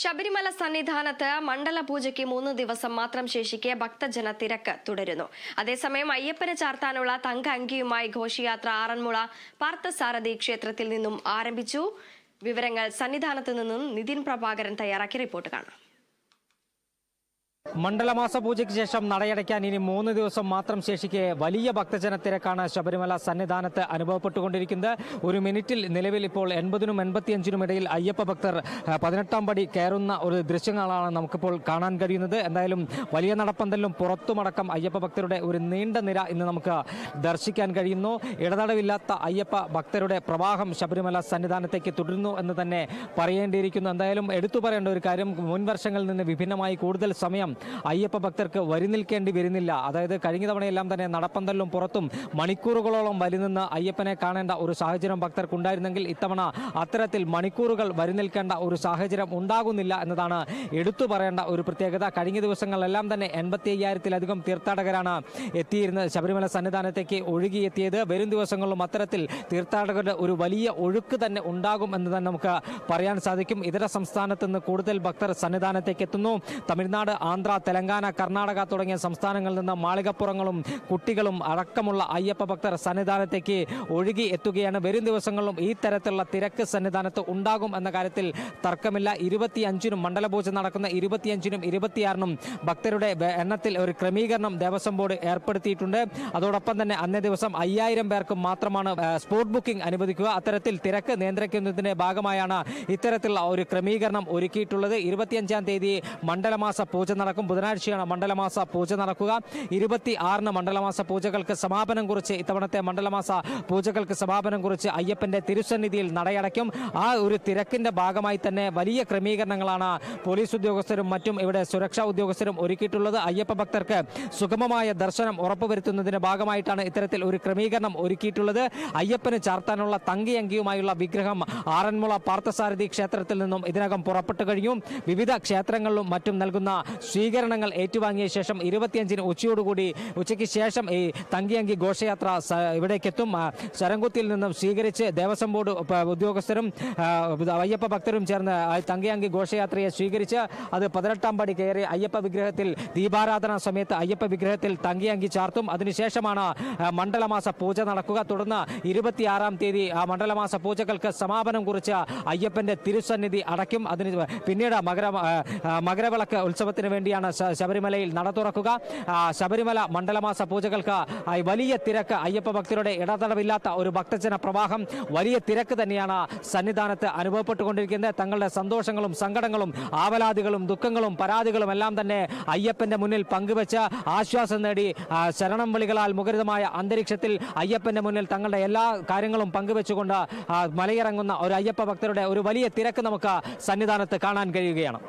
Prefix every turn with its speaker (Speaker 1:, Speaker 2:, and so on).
Speaker 1: ശബരിമല സന്നിധാനത്ത് മണ്ഡല പൂജയ്ക്ക് മൂന്ന് ദിവസം മാത്രം ശേഷിക്കെ ഭക്തജന തിരക്ക് തുടരുന്നു. അതേസമയം അയ്യപ്പനെ ചാർത്താനുള്ള തങ്ക അങ്കിയുമായി ഘോഷയാത്ര ആറന്മുള പാർത്ഥസാരഥി ക്ഷേത്രത്തിൽ നിന്നും ആരംഭിച്ചു. വിവരങ്ങൾ സന്നിധാനത്ത് നിന്നും നിതിൻ പ്രഭാകരൻ തയ്യാറാക്കിയ റിപ്പോർട്ട് കാണാം.
Speaker 2: മണ്ഡലമാസ പൂജയ്ക്ക് ശേഷം നടയടയ്ക്കാൻ ഇനി മൂന്ന് ദിവസം മാത്രം ശേഷിക്കെ വലിയ ഭക്തജന തിരക്കാണ് ശബരിമല സന്നിധാനത്ത് അനുഭവപ്പെട്ടുകൊണ്ടിരിക്കുന്നത്. ഒരു മിനിറ്റിൽ നിലവിൽ ഇപ്പോൾ എൺപതിനും എൺപത്തിയഞ്ചിനും ഇടയിൽ അയ്യപ്പ ഭക്തർ പതിനെട്ടാം പടി കയറുന്ന ഒരു ദൃശ്യങ്ങളാണ് നമുക്കിപ്പോൾ കാണാൻ കഴിയുന്നത്. എന്തായാലും വലിയ നടപ്പന്തലിലും പുറത്തുമടക്കം അയ്യപ്പ ഭക്തരുടെ ഒരു നീണ്ട നിര ഇന്ന് നമുക്ക് ദർശിക്കാൻ കഴിയുന്നു. ഇടതടവില്ലാത്ത അയ്യപ്പ ഭക്തരുടെ പ്രവാഹം ശബരിമല സന്നിധാനത്തേക്ക് തുടരുന്നു എന്ന് തന്നെ പറയേണ്ടിയിരിക്കുന്നു. എന്തായാലും എടുത്തു പറയേണ്ട ഒരു കാര്യം മുൻവർഷങ്ങളിൽ നിന്ന് വിഭിന്നമായി കൂടുതൽ സമയം അയ്യപ്പ ഭക്തർക്ക് വരി നിൽക്കേണ്ടി വരുന്നില്ല. അതായത് കഴിഞ്ഞ തവണയെല്ലാം തന്നെ നടപ്പന്തലിലും പുറത്തും മണിക്കൂറുകളോളം വരി നിന്ന് അയ്യപ്പനെ കാണേണ്ട ഒരു സാഹചര്യം ഭക്തർക്കുണ്ടായിരുന്നെങ്കിൽ ഇത്തവണ അത്തരത്തിൽ മണിക്കൂറുകൾ വരി നിൽക്കേണ്ട ഒരു സാഹചര്യം ഉണ്ടാകുന്നില്ല എന്നതാണ് എടുത്തു പറയേണ്ട ഒരു പ്രത്യേകത. കഴിഞ്ഞ ദിവസങ്ങളിലെല്ലാം തന്നെ എൺപത്തി അയ്യായിരത്തിലധികം തീർത്ഥാടകരാണ് എത്തിയിരുന്നത്. ശബരിമല സന്നിധാനത്തേക്ക് ഒഴുകിയെത്തിയത്. വരും ദിവസങ്ങളിലും അത്തരത്തിൽ തീർത്ഥാടകരുടെ ഒരു വലിയ ഒഴുക്ക് തന്നെ ഉണ്ടാകും എന്ന് തന്നെ നമുക്ക് പറയാൻ സാധിക്കും. ഇതര സംസ്ഥാനത്ത് നിന്ന് കൂടുതൽ ഭക്തർ സന്നിധാനത്തേക്ക് എത്തുന്നു തമിഴ്നാട് ആന്ധ്ര തെലങ്കാന കർണാടക തുടങ്ങിയ സംസ്ഥാനങ്ങളിൽ നിന്ന് മാളികപ്പുറങ്ങളും കുട്ടികളും അടക്കമുള്ള അയ്യപ്പ ഭക്തർ സന്നിധാനത്തേക്ക് ഒഴുകി എത്തുകയാണ്. വരും ദിവസങ്ങളിലും ഈ തരത്തിലുള്ള തിരക്ക് സന്നിധാനത്ത് ഉണ്ടാകും എന്ന കാര്യത്തിൽ തർക്കമില്ല. ഇരുപത്തിയഞ്ചിനും മണ്ഡലപൂജ നടക്കുന്ന ഇരുപത്തിയഞ്ചിനും ഇരുപത്തിയാറിനും ഭക്തരുടെ എണ്ണത്തിൽ ഒരു ക്രമീകരണം ദേവസ്വം ബോർഡ് ഏർപ്പെടുത്തിയിട്ടുണ്ട്. അതോടൊപ്പം തന്നെ അന്നേ ദിവസം അയ്യായിരം പേർക്ക് മാത്രമാണ് സ്പോട്ട് ബുക്കിംഗ് അനുവദിക്കുക. അത്തരത്തിൽ തിരക്ക് നിയന്ത്രിക്കുന്നതിന്റെ ഭാഗമായാണ് ഇത്തരത്തിലുള്ള ഒരു ക്രമീകരണം ഒരുക്കിയിട്ടുള്ളത്. ഇരുപത്തിയഞ്ചാം തീയതി മണ്ഡലമാസ പൂജ നടക്കും ബുധനാഴ്ചയാണ് മണ്ഡലമാസ പൂജ നടക്കുക. ഇരുപത്തി ആറിന് മണ്ഡലമാസ പൂജകൾക്ക് സമാപനം കുറിച്ച് ഇത്തവണത്തെ മണ്ഡലമാസ പൂജകൾക്ക് സമാപനം കുറിച്ച് അയ്യപ്പന്റെ തിരുസന്നിധിയിൽ നടയടയ്ക്കും. ആ ഒരു തിരക്കിന്റെ ഭാഗമായി തന്നെ വലിയ ക്രമീകരണങ്ങളാണ് പോലീസ് ഉദ്യോഗസ്ഥരും മറ്റും ഇവിടെ സുരക്ഷാ ഉദ്യോഗസ്ഥരും ഒരുക്കിയിട്ടുള്ളത്. അയ്യപ്പ ഭക്തർക്ക് സുഗമമായ ദർശനം ഉറപ്പുവരുത്തുന്നതിന്റെ ഭാഗമായിട്ടാണ് ഇത്തരത്തിൽ ഒരു ക്രമീകരണം ഒരുക്കിയിട്ടുള്ളത്. അയ്യപ്പന് ചാർത്താനുള്ള തങ്കിയങ്കിയുമായുള്ള വിഗ്രഹം ആറന്മുള പാർത്ഥസാരഥി ക്ഷേത്രത്തിൽ നിന്നും ഇതിനകം പുറപ്പെട്ടു കഴിഞ്ഞു. വിവിധ ക്ഷേത്രങ്ങളിലും മറ്റും നൽകുന്ന സ്വീകരണങ്ങൾ ഏറ്റുവാങ്ങിയ ശേഷം ഇരുപത്തിയഞ്ചിന് ഉച്ചയോടുകൂടി ഉച്ചയ്ക്ക് ശേഷം ഈ തങ്കിയങ്കി ഘോഷയാത്ര ഇവിടേക്കെത്തും. ഇവിടേക്ക് ശരംകുത്തിയിൽ നിന്നും സ്വീകരിച്ച് ദേവസ്വം ബോർഡ് ഉദ്യോഗസ്ഥരും അയ്യപ്പ ഭക്തരും ചേർന്ന് തങ്കിയങ്കി ഘോഷയാത്രയെ സ്വീകരിച്ച് അത് പതിനെട്ടാം പടി കയറി അയ്യപ്പ വിഗ്രഹത്തിൽ ദീപാരാധന സമയത്ത് അയ്യപ്പ വിഗ്രഹത്തിൽ തങ്കിയങ്കി ചാർത്തും. അതിനുശേഷമാണ് മണ്ഡലമാസ പൂജ നടക്കുക. തുടർന്ന് ഇരുപത്തിയാറാം തീയതി ആ മണ്ഡലമാസ പൂജകൾക്ക് സമാപനം കുറിച്ച് അയ്യപ്പന്റെ തിരുസന്നിധി അടയ്ക്കും. അതിന് പിന്നീട് മകര മകരവിളക്ക് ഉത്സവത്തിന് വേണ്ടിയാണ് ശ- ശബരിമലയിൽ നട തുറക്കുക. ശബരിമല മണ്ഡലമാസ പൂജകൾക്ക് വലിയ തിരക്ക് അയ്യപ്പ ഭക്തരുടെ ഇടതടവില്ലാത്ത ഒരു ഭക്തജന പ്രവാഹം വലിയ തിരക്ക് തന്നെയാണ് സന്നിധാനത്ത് അനുഭവപ്പെട്ടുകൊണ്ടിരിക്കുന്നത്. തങ്ങളുടെ സന്തോഷങ്ങളും സങ്കടങ്ങളും ആവലാതികളും ദുഃഖങ്ങളും പരാതികളും എല്ലാം തന്നെ അയ്യപ്പന്റെ മുന്നിൽ പങ്കുവെച്ച് ആശ്വാസം നേടി ശരണം വിളികളാൽ മുഖരിതമായ അന്തരീക്ഷത്തിൽ അയ്യപ്പന്റെ മുന്നിൽ തങ്ങളുടെ എല്ലാ കാര്യങ്ങളും പങ്കുവെച്ചുകൊണ്ട് മലയിറങ്ങുന്ന ഒരു അയ്യപ്പ ഭക്തരുടെ ഒരു വലിയ തിരക്ക് നമുക്ക് സന്നിധാനത്ത് കാണാൻ കഴിയുകയാണ്.